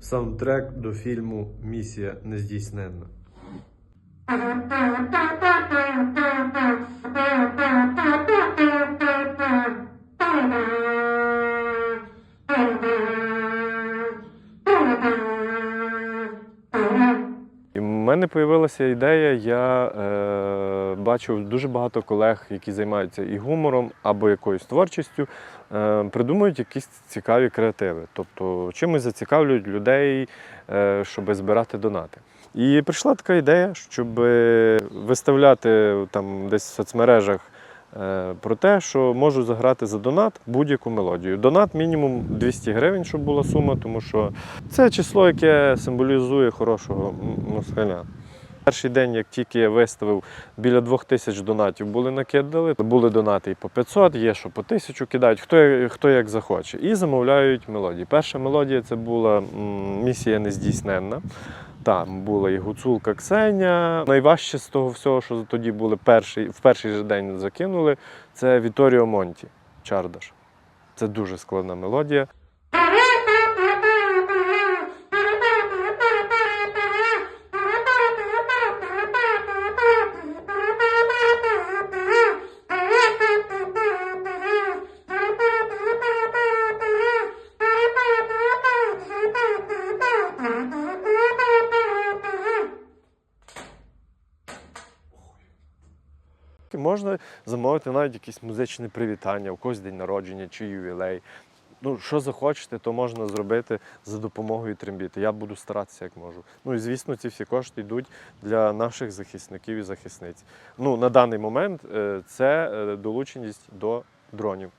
саундтрек до фільму Місія нездійсненна. І в мене з'явилася ідея, я е, бачив дуже багато колег, які займаються і гумором або якоюсь творчістю, е, придумують якісь цікаві креативи. Тобто чимось зацікавлюють людей, е, щоб збирати донати. І прийшла така ідея, щоб виставляти там десь в соцмережах про те, що можу заграти за донат будь-яку мелодію. Донат мінімум 200 гривень, щоб була сума, тому що це число, яке символізує хорошого москаля. Перший день, як тільки я виставив, біля двох тисяч донатів були накидали. Були донати і по 500, є що по тисячу кидають, хто, хто як захоче. І замовляють мелодії. Перша мелодія це була місія нездійсненна. Там була і гуцулка Ксеня. Найважче з того всього, що тоді були перший, в перший же день закинули, це Віторіо Монті Чардаш. Це дуже складна мелодія. Можна замовити навіть якісь музичне привітання, у когось день народження чи ювілей. Ну, що захочете, то можна зробити за допомогою трембіти. Я буду старатися як можу. Ну і звісно, ці всі кошти йдуть для наших захисників і захисниць. Ну, на даний момент е, це е, долученість до дронів.